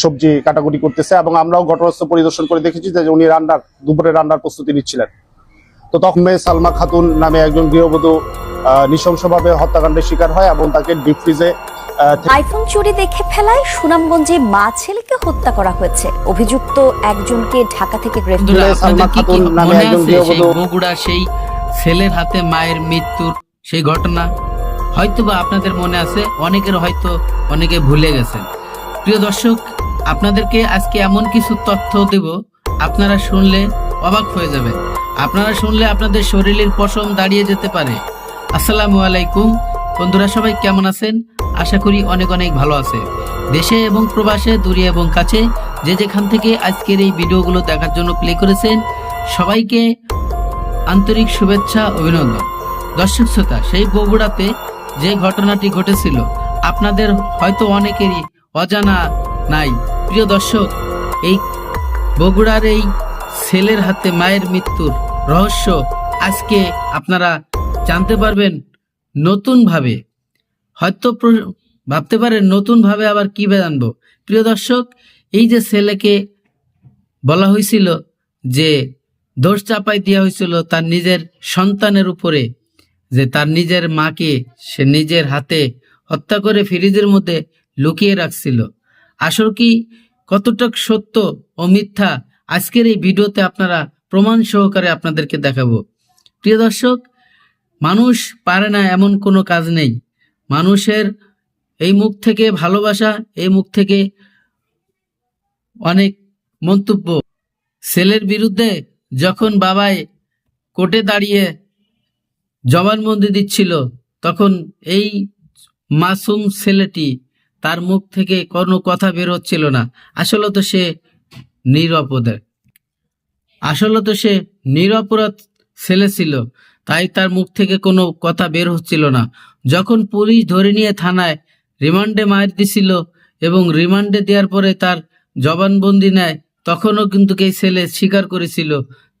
সবজি কাটাকুটি করতেছে এবং আমরাও ঘটনাস্থল পরিদর্শন করে দেখেছি যে উনি রান্নার দুপুরে রান্নার প্রস্তুতি নিচ্ছিলেন। তো তখন মেয়ে সালমা খাতুন নামে একজন গৃহবধূ নৃশংসভাবে হত্যাকাণ্ডের শিকার হয় এবং তাকে ডিপ ফ্রিজে আইফোন চুরি দেখে ফেলায় সুনামগঞ্জে মা ছেলেকে হত্যা করা হয়েছে। অভিযুক্ত একজনকে ঢাকা থেকে বগুড়া সেই ছেলের হাতে মায়ের মৃত্যুর সেই ঘটনা? হয়তোবা আপনাদের মনে আছে অনেকের হয়তো অনেকে ভুলে গেছেন। প্রিয় দর্শক আপনাদেরকে আজকে এমন কিছু তথ্য দেব, আপনারা শুনলে অবাক হয়ে যাবে আপনারা শুনলে আপনাদের শরীরের পশম দাঁড়িয়ে যেতে পারে। আসসালামু আলাইকুম। বন্ধুরা সবাই কেমন আছেন? আশা করি অনেক অনেক ভালো আছে। দেশে এবং প্রবাসে, দূরে এবং কাছে যে যেখান থেকে আজকের এই ভিডিওগুলো দেখার জন্য প্লে করেছেন, সবাইকে আন্তরিক শুভেচ্ছা, অভিনন্দন। দর্শক শ্রোতা, সেই বগুড়াতে যে ঘটনাটি ঘটেছিল, আপনাদের হয়তো অনেকেরই অজানা নাই। প্রিয় দর্শক, এই বগুড়ার এই ছেলের হাতে মায়ের মৃত্যুর রহস্য আজকে আপনারা জানতে পারবেন নতুনভাবে। হয়তো ভাবতে পারেন নতুনভাবে আবার কি জানব প্রিয় দর্শক, এই যে ছেলেকে বলা হয়েছিল যে দোষ চাপাই দেওয়া হয়েছিল তার নিজের সন্তানের উপরে, যে তার নিজের মাকে সে নিজের হাতে হত্যা করে ফ্রিজের মধ্যে লুকিয়ে রাখছিল। আসল কি? কতটুক সত্য ও মিথ্যা আজকের এই ভিডিওতে আপনারা প্রমাণ সহকারে আপনাদেরকে দেখাবো। প্রিয় দর্শক, মানুষ পারে না এমন কোনো কাজ নেই। মানুষের এই মুখ থেকে ভালোবাসা, এই মুখ থেকে অনেক মন্তব্য। ছেলের বিরুদ্ধে যখন বাবাই কোর্টে দাঁড়িয়ে জবানবন্দি দিচ্ছিল, তখন এই মাসুম ছেলেটি তার মুখ থেকে কোনো কথা বের হচ্ছিল না। আসলে তো সে নিরপরাধ আসলে তো সে নিরপরাধ ছেলে ছিল, তাই তার মুখ থেকে কোনো কথা বের হচ্ছিল না। যখন পুলিশ ধরে নিয়ে থানায় রিমান্ডে মার দিছিল এবং রিমান্ডে দেওয়ার পরে তার জবানবন্দি নেয়, তখনও কিন্তু এই ছেলে স্বীকার করেছিল,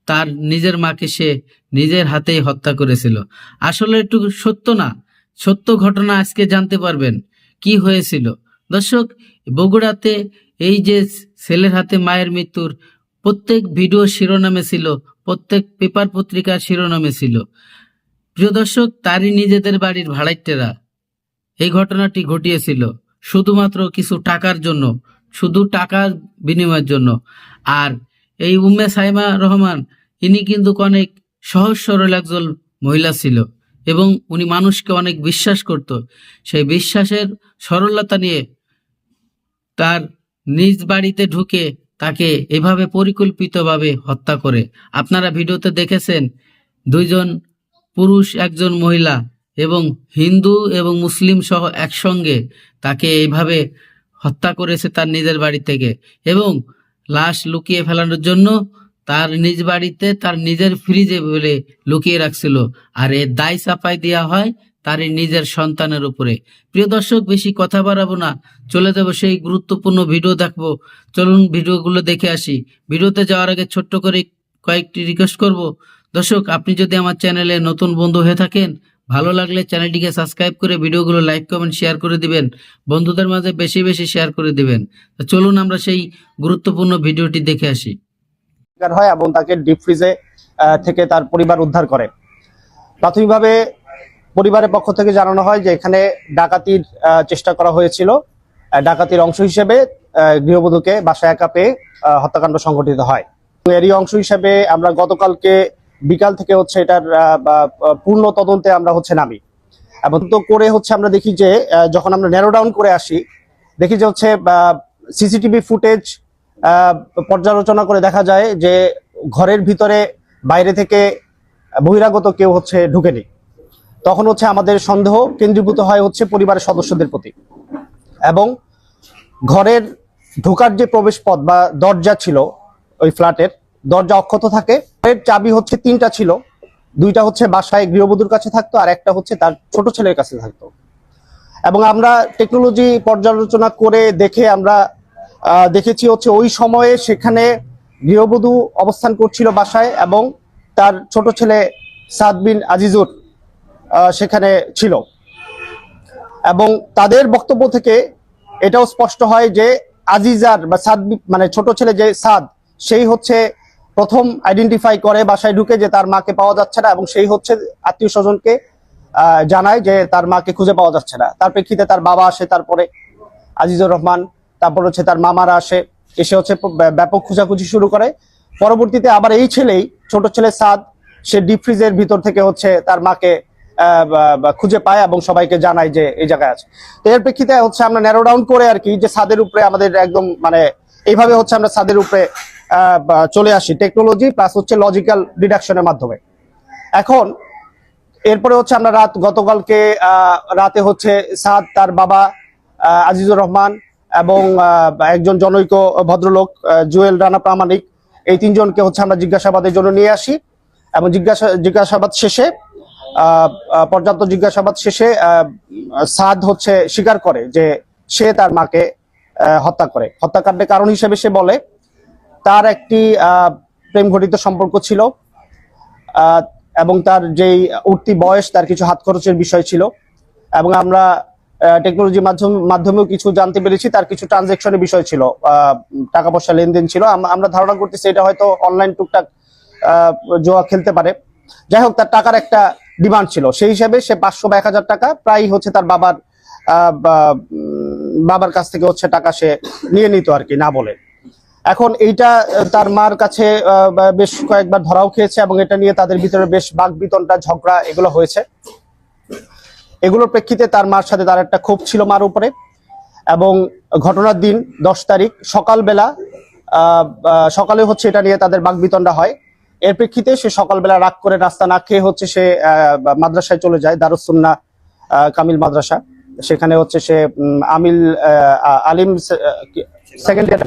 তার নিজের মাকে সে নিজের হাতেই হত্যা করেছিল। আসলে একটু সত্য না? সত্য ঘটনা আজকে জানতে পারবেন। কি হয়েছিল? দর্শক, বগুড়াতে এই যে ছেলের হাতে মায়ের মৃত্যুর প্রত্যেক ভিডিও শিরোনামে ছিল, প্রত্যেক পেপার পত্রিকার শিরোনামে ছিল। প্রিয় দর্শক, তারই নিজেদের বাড়ির ভাড়াইটেরা এই ঘটনাটি ঘটিয়েছিল শুধুমাত্র কিছু টাকার জন্য, শুধু টাকার বিনিময়ের জন্য। আর এই উম্মে সাইমা রহমান, ইনি কিন্তু অনেক সহজ সরল একজন মহিলা ছিল। এবং উনি মানুষকে অনেক বিশ্বাস করত। সেই বিশ্বাসের সরলতা নিয়ে তার নিজ বাড়িতে ঢুকে তাকে এভাবে পরিকল্পিতভাবে হত্যা করে। আপনারা ভিডিওতে দেখেছেন, দুইজন পুরুষ, একজন মহিলা এবং হিন্দু এবং মুসলিম সহ একসঙ্গে তাকে এইভাবে হত্যা করেছে তার নিজের বাড়ি থেকে এবং লাশ লুকিয়ে ফেলানোর জন্য তার নিজ বাড়িতে তার নিজের ফ্রিজে বলে লুকিয়ে রাখছিল। আর এ দায় চাপাই দেওয়া হয় তার নিজের সন্তানের উপরে। প্রিয় দর্শক, বেশি কথা বাড়াবো না। চলে যাব সেই গুরুত্বপূর্ণ ভিডিও দেখব। চলুন ভিডিওগুলো দেখে আসি। ভিডিওতে যাওয়ার আগে ছোট্ট করে কয়েকটি রিকোয়েস্ট করব। দর্শক, আপনি যদি আমার চ্যানেলে নতুন বন্ধু হয়ে থাকেন, ভালো লাগলে চ্যানেলটিকে সাবস্ক্রাইব করে ভিডিওগুলো লাইক কমেন্ট শেয়ার করে দিবেন। বন্ধুদের মাঝে বেশি বেশি শেয়ার করে দিবেন। চলুন আমরা সেই গুরুত্বপূর্ণ ভিডিওটি দেখে আসি। শিকার হয় এবং তাকে ডিপ ফ্রিজে থেকে তার পরিবার উদ্ধার করে। প্রাথমিকভাবে পরিবারের পক্ষ থেকে জানানো হয় যে এখানে ডাকাতির চেষ্টা করা হয়েছিল। ডাকাতির অংশ হিসেবে গৃহবধূকে বাসায় একা পেয়ে হত্যাকাণ্ড সংঘটিত হয়। এরই অংশ হিসেবে আমরা গতকালকে বিকাল থেকে হচ্ছে এটার পূর্ণ তদন্তে আমরা হচ্ছে নামি। এবং তো করে হচ্ছে আমরা দেখি যে যখন আমরা ন্যারো ডাউন করে আসি, দেখি যে হচ্ছে সিসিটিভি ফুটেজ পর্যালোচনা করে দেখা যায় যে ঘরের ভিতরে বাইরে থেকে বহিরাগত কেউ হচ্ছে ঢুকেনি। তখন হচ্ছে আমাদের সন্দেহ কেন্দ্রীভূত হয় হচ্ছে পরিবারের সদস্যদের প্রতি। এবং ঘরের ঢোকার যে প্রবেশ পথ বা দরজা ছিল, ওই ফ্ল্যাটের দরজা অক্ষত থাকে। চাবি হচ্ছে তিনটা ছিল। দুইটা হচ্ছে বাসায় গৃহবধূর কাছে থাকতো, আর একটা হচ্ছে তার ছোট ছেলের কাছে থাকতো। এবং আমরা টেকনোলজি পর্যালোচনা করে দেখে আমরা দেখেছি হচ্ছে ওই সময়ে সেখানে গৃহবধূ অবস্থান করছিল বাসায় এবং তার ছোট ছেলে সাদবিন আজিজুর সেখানে ছিল। এবং তাদের বক্তব্য থেকে এটাও স্পষ্ট হয় যে আজিজার বা সাদবি মানে ছোট ছেলে যে সাদ, সেই হচ্ছে প্রথম আইডেন্টিফাই করে বাসায় ঢুকে যে তার মাকে পাওয়া যাচ্ছে না এবং সেই হচ্ছে আত্মীয় স্বজনকে জানায় যে তার মাকে খুঁজে পাওয়া যাচ্ছে না। তার প্রেক্ষিতে তার বাবা আসে, তারপরে আজিজুর রহমান তারপর হচ্ছে তার মামারা আসে, এসে হচ্ছে ব্য- ব্যাপক খোঁজাখুঁজি শুরু করে। পরবর্তীতে আবার এই ছেলেই, ছোট ছেলে সাদ, সে ডিপ ফ্রিজের ভিতর থেকে হচ্ছে তার মাকে খুঁজে পায় এবং সবাইকে জানায় যে এই জায়গায় আছে। তো এর প্রেক্ষিতে হচ্ছে আমরা ন্যারো ডাউন করে আর কি যে ছাদের উপরে আমাদের একদম মানে এইভাবে হচ্ছে আমরা ছাদের উপরে চলে আসি টেকনোলজি প্লাস হচ্ছে লজিক্যাল ডিডাকশনের মাধ্যমে। এখন এরপরে হচ্ছে আমরা রাত, গতকালকে রাতে হচ্ছে সাদ, তার বাবা আজিজুর রহমান এবং একজন জনৈক ভদ্রলোক জুয়েল রানা প্রামাণিক, এই তিনজনকে হচ্ছে আমরা জিজ্ঞাসাবাদের জন্য নিয়ে আসি। এবং জিজ্ঞাসা, জিজ্ঞাসাবাদ শেষে পর্যাপ্ত জিজ্ঞাসাবাদ শেষে সাদ হচ্ছে স্বীকার করে যে সে তার মাকে হত্যা করে। হত্যাকাণ্ডের কারণ হিসেবে সে বলে, তার একটি প্রেম ঘটিত সম্পর্ক ছিল এবং তার যেই উঠতি বয়স, তার কিছু হাত খরচের বিষয় ছিল। এবং আমরা টেকনোলজির মাধ্যম, মাধ্যমেও কিছু জানতে পেরেছি, তার কিছু ট্রানজেকশনের বিষয় ছিল টাকা পয়সা লেনদেন ছিল। আমরা ধারণা করতেছি এটা হয়তো অনলাইন টুকটাক জোয়া খেলতে পারে। যাই হোক, তার টাকার একটা ডিমান্ড ছিল। সেই হিসাবে সে পাঁচশো বা এক হাজার টাকা প্রায় হচ্ছে তার বাবার বাবার কাছ থেকে হচ্ছে টাকা সে নিয়ে নিত আর কি, না বলে। এখন এইটা তার মার কাছে বেশ কয়েকবার ধরাও খেয়েছে এবং এটা নিয়ে তাদের ভিতরে বেশ বাঘ বিতনটা ঝগড়া এগুলো হয়েছে। এগুলোর প্রেক্ষিতে তার মার সাথে তার একটা ক্ষোভ ছিল মার উপরে। এবং ঘটনার দিন দশ তারিখ, সকালবেলা সকালে হচ্ছে এটা নিয়ে তাদের বাক বিতনটা হয়। এর প্রেক্ষিতে সে সকালবেলা রাগ করে রাস্তা না খেয়ে হচ্ছে সে মাদ্রাসায় চলে যায় দারুসুন্না কামিল মাদ্রাসা। সেখানে হচ্ছে সে আমিল আলিম সেকেন্ড ইয়ার